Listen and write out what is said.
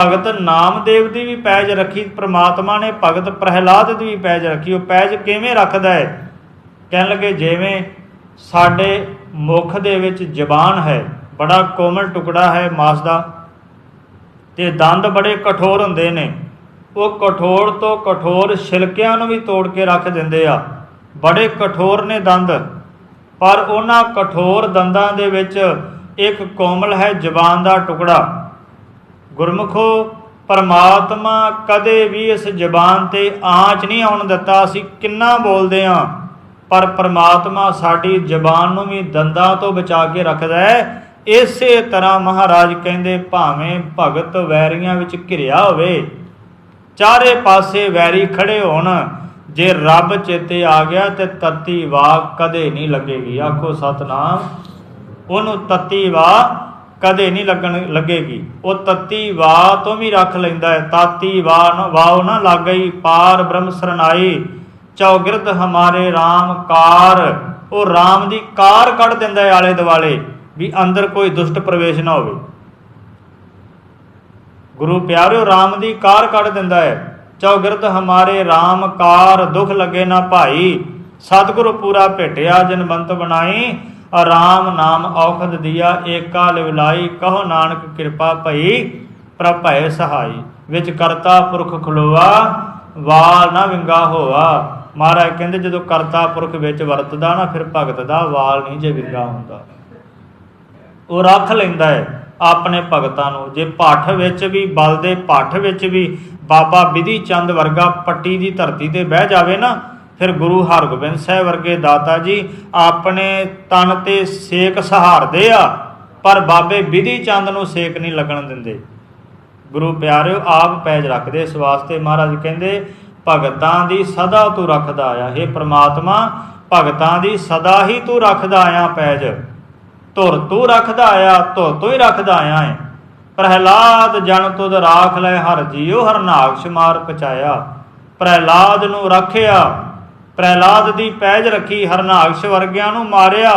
ਭਗਤ ਨਾਮਦੇਵ ਦੀ ਵੀ ਪੈਜ ਰੱਖੀ, ਪ੍ਰਮਾਤਮਾ ਨੇ ਭਗਤ ਪ੍ਰਹਿਲਾਦ ਦੀ ਵੀ ਪੈਜ ਰੱਖੀ। ਉਹ ਪੈਜ ਕਿਵੇਂ ਰੱਖਦਾ ਹੈ? ਕਹਿਣ ਲੱਗੇ, ਜਿਵੇਂ ਸਾਡੇ ਮੁਖ ਦੇ ਵਿੱਚ ਜ਼ਬਾਨ ਹੈ, ਬੜਾ ਕੋਮਲ ਟੁਕੜਾ ਹੈ ਮਾਸ ਦਾ ਤੇ ਦੰਦ ਬੜੇ ਕਠੋਰ ਹੁੰਦੇ ਨੇ। ਉਹ ਕਠੋਰ ਤੋਂ ਕਠੋਰ ਛਿਲਕਿਆਂ ਨੂੰ ਵੀ ਤੋੜ ਕੇ ਰੱਖ ਦਿੰਦੇ ਆ। ਬੜੇ ਕਠੋਰ ਨੇ ਦੰਦ, ਪਰ ਉਹਨਾਂ ਕਠੋਰ ਦੰਦਾਂ ਦੇ ਵਿੱਚ ਇੱਕ ਕੋਮਲ ਹੈ ਜ਼ਬਾਨ ਦਾ ਟੁਕੜਾ। ਗੁਰਮੁਖੋ, ਪਰਮਾਤਮਾ ਕਦੇ ਵੀ ਇਸ ਜ਼ਬਾਨ ਤੇ ਆਂਚ ਨਹੀਂ ਆਉਣ ਦਿੱਤਾ, ਅਸੀਂ ਕਿੰਨਾ ਬੋਲਦੇ ਆਂ। ਪਰ ਪਰਮਾਤਮਾ ਸਾਡੀ ਜ਼ਬਾਨ ਨੂੰ ਵੀ ਦੰਦਾਂ ਤੋਂ ਬਚਾ ਕੇ ਰੱਖਦਾ ਹੈ। ਇਸੇ ਤਰ੍ਹਾਂ ਮਹਾਰਾਜ ਕਹਿੰਦੇ, ਭਾਵੇਂ ਭਗਤ ਵੈਰੀਆਂ ਵਿੱਚ ਘਿਰਿਆ ਹੋਵੇ, ਚਾਰੇ ਪਾਸੇ ਵੈਰੀ ਖੜੇ ਹੋਣ। ਜੇ ਰੱਬ ਚੇਤੇ ਆ ਗਿਆ ਤੇ ਤਤੀ ਵਾਹ ਕਦੇ ਨਹੀਂ ਲੱਗੇਗੀ। ਆਖੋ ਸਤਨਾਮ। ਉਹਨੂੰ ਤਤੀ ਵਾਹ ਕਦੇ ਨਹੀਂ ਲੱਗਣ, ਲੱਗੇਗੀ। ਉਹ ਤਤੀ ਵਾਹ ਤੋਂ ਵੀ ਰੱਖ ਲੈਂਦਾ ਹੈ। ਤਾਤੀ ਵਾਹ ਨਾ ਵਾਹ ਨਾ ਲੱਗ ਗਈ ਪਾਰ ਬ੍ਰਹਮ ਸਰਨਾਈ ਚੌਗਿਰਦ ਹਮਾਰੇ RAM ਕਾਰ। ਉਹ RAM ਦੀ ਕਾਰ ਕੱਢ ਦਿੰਦਾ ਹੈ ਆਲੇ ਦੁਆਲੇ, ਵੀ ਅੰਦਰ ਕੋਈ ਦੁਸ਼ਟ ਪ੍ਰਵੇਸ਼ ਨਾ ਹੋਵੇ। ਗੁਰੂ ਪਿਆਰਿਓ RAM ਦੀ ਕਾਰ ਕੱਢ ਦਿੰਦਾ ਹੈ। ਚੌਗਿਰਦ ਹਮਾਰੇ RAM ਕਾਰ, ਦੁਖ ਲਗੇ ਨਾ ਭਾਈ। ਸਤਿਗੁਰੂ ਪੂਰਾ ਭੇਟਿਆ, ਜਨਮੰਤ ਬਣਾਈ। ਆਰਾਮ ਨਾਮ ਔਖਦ ਦਿਆ, ਏਕਾ ਲਿਵਲਾਈ, ਕਹੋ ਨਾਨਕ ਕਿਰਪਾ ਭਈ, ਪ੍ਰਭੈ ਸਹਾਈ। ਵਿੱਚ ਕਰਤਾ ਪੁਰਖ ਖਲੋਆ, ਵਾਲ ਨਾ ਵਿੰਗਾ ਹੋਆ। ਮਹਾਰਾਜ ਕਹਿੰਦੇ, ਜਦੋਂ ਕਰਤਾ ਪੁਰਖ ਵਿੱਚ ਵਰਤਦਾ ਨਾ, ਫਿਰ ਭਗਤ ਦਾ ਵਾਲ ਨਹੀਂ ਜੇ ਵਿੰਗਾ ਹੁੰਦਾ। ਉਹ ਰੱਖ ਲੈਂਦਾ ਹੈ ਆਪਣੇ ਭਗਤਾਂ ਨੂੰ। ਜੇ ਪਾਠ ਵਿੱਚ ਵੀ, ਬਲ ਦੇ ਪਾਠ ਵਿੱਚ ਵੀ, ਬਾਬਾ ਵਿਧੀ ਚੰਦ ਵਰਗਾ ਪੱਟੀ ਦੀ ਧਰਤੀ ਤੇ ਬਹਿ ਜਾਵੇ ਨਾ ਫਿਰ ਗੁਰੂ ਹਰਗੋਬਿੰਦ ਸਾਹਿਬ ਵਰਗੇ ਦਾਤਾ ਜੀ ਆਪਣੇ ਤਨ ਤੇ ਸੇਕ ਸਹਾਰਦੇ ਆ, ਪਰ ਬਾਬੇ ਵਿਧੀ ਚੰਦ ਨੂੰ ਸੇਕ ਨਹੀਂ ਲੱਗਣ ਦਿੰਦੇ। ਗੁਰੂ ਪਿਆਰਿਓ, ਆਪ ਪੈਜ ਰੱਖਦੇ ਇਸ ਵਾਸਤੇ ਮਹਾਰਾਜ ਕਹਿੰਦੇ, ਭਗਤਾਂ ਦੀ ਸਦਾ ਤੂੰ ਰੱਖਦਾ ਆਇਆ हे ਪ੍ਰਮਾਤਮਾ, ਭਗਤਾਂ ਦੀ ਸਦਾ ਹੀ ਤੂੰ ਰੱਖਦਾ ਆਇਆ ਪੈਜ। ਧੁਰ ਤੂੰ ਰੱਖਦਾ ਆ, ਧੁਰ ਤੂੰ ਹੀ ਰੱਖਦਾ ਆਇਆ ਹੈ ਪ੍ਰਹਿਲਾਦ ਜਨ ਤੁਧ ਰਾਖ ਲੈ ਹਰ ਜੀਉ ਹਰਨਾਕਸ਼ ਮਾਰ ਪਚਾਇਆ। ਪ੍ਰਹਿਲਾਦ ਨੂੰ ਰੱਖਿਆ ਪ੍ਰਹਿਲਾਦ ਦੀ ਪੈਜ ਰੱਖੀ ਹਰਨਾਕਸ਼ ਵਰਗਿਆਂ ਨੂੰ ਮਾਰਿਆ।